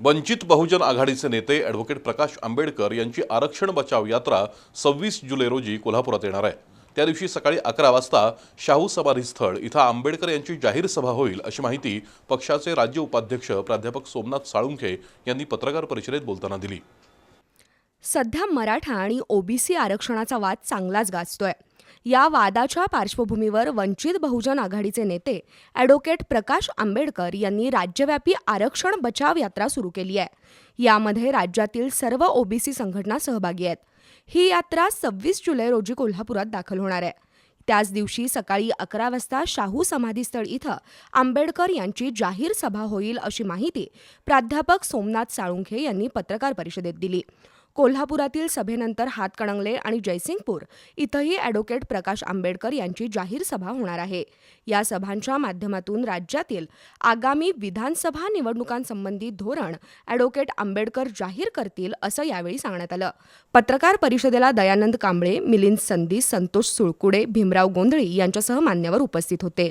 वंचित बहुजन आघाडीचे नेते ॲडव्होकेट प्रकाश आंबेडकर यांची आरक्षण बचाव यात्रा सव्वीस जुलै रोजी कोल्हापुरात येणार आहे. त्या दिवशी सकाळी अकरा वाजता शाहू समाधीस्थळ इथं आंबेडकर यांची जाहीर सभा होईल अशी माहिती पक्षाचे राज्य उपाध्यक्ष प्राध्यापक सोमनाथ साळुंखे यांनी पत्रकार परिषदेत बोलताना दिली. सध्या मराठा आणि ओबीसी आरक्षणाचा वाद चांगलाच गाजतोय. या वादाच्या पार्श्वभूमीवर वंचित बहुजन आघाडीचे नेते ॲडव्होकेट प्रकाश आंबेडकर यांनी राज्यव्यापी आरक्षण बचाव यात्रा सुरू केली आहे. यामध्ये राज्यातील सर्व ओबीसी संघटना सहभागी आहेत. ही यात्रा सव्वीस जुलै रोजी कोल्हापुरात दाखल होणार आहे. त्याच दिवशी सकाळी अकरा वाजता शाहू समाधीस्थळ इथं आंबेडकर यांची जाहीर सभा होईल अशी माहिती प्राध्यापक सोमनाथ साळुंखे यांनी पत्रकार परिषदेत दिली. कोल्हापुरातील सभेनंतर हातकणंगले आणि जयसिंगपूर इथंही ॲडव्होकेट प्रकाश आंबेडकर यांची जाहीर सभा होणार आहे. या सभांच्या माध्यमातून राज्यातील आगामी विधानसभा निवडणुकांसंबंधी धोरण ॲडव्होकेट आंबेडकर जाहीर करतील असं यावेळी सांगण्यात आलं. पत्रकार परिषदेला दयानंद कांबळे मिलिंद संदी संतोष सुळकुडे भीमराव गोंधळी यांच्यासह मान्यवर उपस्थित होते.